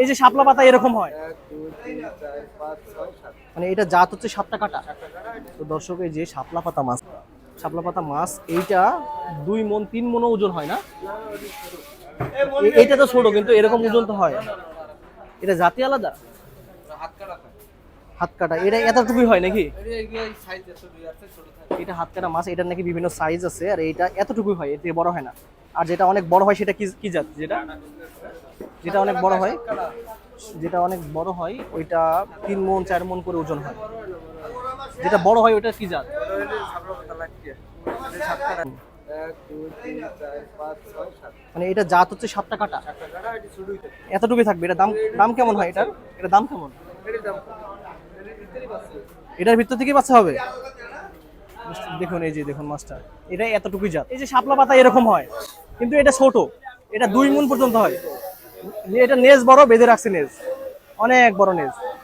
এই যে শাপলা পাতা এরকম হয়। মানে এটা জাত হচ্ছে সাতটা কাটা। তো দর্শক, এই যে শাপলা পাতা মাছ, শাপলা পাতা মাছ, এইটা দুই মন, তিন মনও ওজন হয় না? এইটা তো ছোট, কিন্তু এরকম ওজন তো হয়। এটা জাতি আলাদা? হাত কাটা। এটা এতটুকুই হয় নাকি? এটা হাত কাটা মাছ, এটার নাকি বিভিন্ন সাইজ আছে, আর এটা এতটুকুই হয় এতে বড় হয় না। আর যেটা অনেক বড় হয়, সেটা কি কি জাত? যেটা? যেটা অনেক বড় হয়, যেটা অনেক বড় হয়, ওইটা তিন মন, চার মন করে ওজন হয়। যেটা বড় হয়, ওইটা কি জাত? মানে এটা জাত হচ্ছে সাতটা কাটা। এতটুকুই থাকবে। এটা দাম দাম কেমন হয় এটার? এটা দাম কেমন? এটির ভিতর থেকে বাচ্চা হবে? দেখুন, এই যে দেখুন মাছটা এটা এতটুকুই জাত। এই যে শাপলা পাতা এরকম হয়, কিন্তু এটা ছোট। এটা দুই মন পর্যন্ত হয়। এটা নেজ বড় বেঁধে রাখছে নেজ। অনেক বড় নেজ।